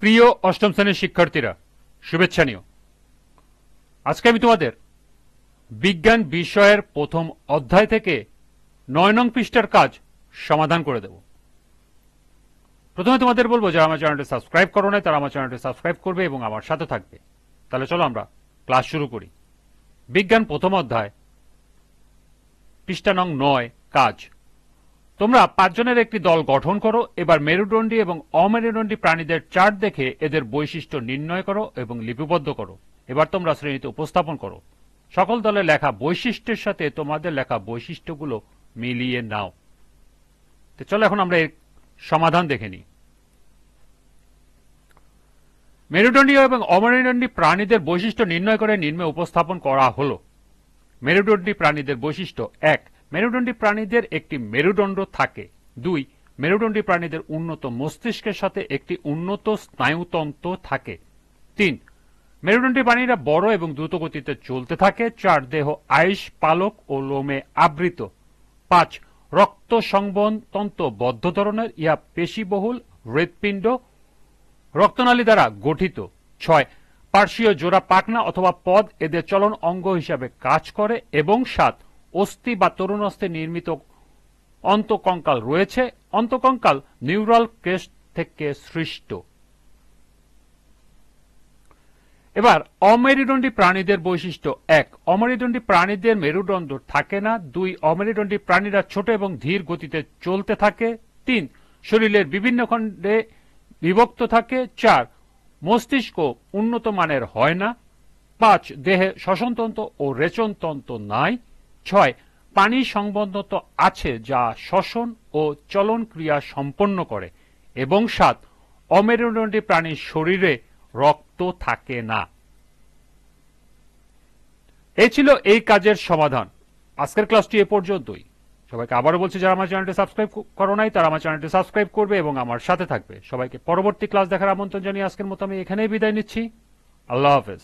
প্রিয় অষ্টম শ্রেণির শিক্ষার্থীরা, শুভেচ্ছা আজকে আমি তোমাদের বিজ্ঞান বিষয়ের প্রথম অধ্যায় থেকে নয় নং পৃষ্ঠার কাজ সমাধান করে দেব। প্রথমে তোমাদের বলব, যারা আমার চ্যানেলটি সাবস্ক্রাইব করো নাই, তারা আমার চ্যানেলটি সাবস্ক্রাইব করবে এবং আমার সাথে থাকবে। তাহলে চলো আমরা ক্লাস শুরু করি। বিজ্ঞান প্রথম অধ্যায়, পৃষ্ঠা নং নয়, কাজ। তোমরা পাঁচজনের একটি দল গঠন করো, এবার মেরুদণ্ডী এবং অমেরুদণ্ডী প্রাণীদের চার্ট দেখে এদের বৈশিষ্ট্য নির্ণয় করো এবং লিপিবদ্ধ করো। এবার তোমরা শ্রেণীতে উপস্থাপন করো। সকল দলের লেখা বৈশিষ্ট্যের সাথে তোমাদের লেখা বৈশিষ্ট্যগুলো মিলিয়ে নাও। তো চলো এখন আমরা এর সমাধান দেখে নিই। মেরুদণ্ডীয় এবং অমেরুদণ্ডী প্রাণীদের বৈশিষ্ট্য নির্ণয় করে নিম্নে উপস্থাপন করা হলো। মেরুদণ্ডী প্রাণীদের বৈশিষ্ট্য এক মেরুদণ্ডী প্রাণীদের একটি মেরুদণ্ড থাকে। দুই, মেরুদণ্ডী প্রাণীদের উন্নত মস্তিষ্কের সাথে একটি উন্নত স্নায়ুতন্ত্র থাকে। তিন, মেরুদণ্ডী প্রাণীরা বড় এবং দ্রুত গতিতে চলতে থাকে। চার, দেহ আয়ুষ, পালক ও লোমে আবৃত। পাঁচ, রক্ত সংবহনতন্ত্র বদ্ধ ধরনের, ইহা পেশিবহুল, হৃৎপিণ্ড, রক্তনালী দ্বারা গঠিত। ছয়, পার্শ্বীয় জোড়া পাকনা অথবা পদ এদের চলন অঙ্গ হিসাবে কাজ করে। এবং সাত অস্থি বা তরুণস্থে নির্মিত অন্তকঙ্কাল রয়েছে। অন্তকঙ্কাল নিউরাল ক্রেস্ট থেকে সৃষ্ট। এবার অমেরুদণ্ডী প্রাণীদের বৈশিষ্ট্য এক। অমেরুদণ্ডী প্রাণীদের মেরুদণ্ড থাকে না। দুই, অমেরুদণ্ডী প্রাণীরা ছোট এবং ধীর গতিতে চলতে থাকে। তিন, শরীরের বিভিন্ন খণ্ডে বিভক্ত থাকে। চার, মস্তিষ্ক উন্নত মানের হয় না। পাঁচ, দেহে শ্বসনতন্ত্র ও রেচনতন্ত্র নাই। ছয় পানি সংবন্ধত আছে যা শ্বসন ও চলন ক্রিয়া সম্পন্ন করে, এবং সাত, অমেরুদণ্ডী প্রাণীর শরীরে রক্ত থাকে না। এই ছিল এই কাজের সমাধান। আজকের ক্লাসটি এ পর্যন্তই। সবাইকে আবারও বলছি, যারা আমার চ্যানেলটি সাবস্ক্রাইব করো নাই, তারা আমার চ্যানেলটি সাবস্ক্রাইব করবে এবং আমার সাথে থাকবে। সবাইকে পরবর্তী ক্লাস দেখার আমন্ত্রণ জানিয়ে আজকের মতো আমি এখানেই বিদায় নিচ্ছি। আল্লাহ হাফেজ।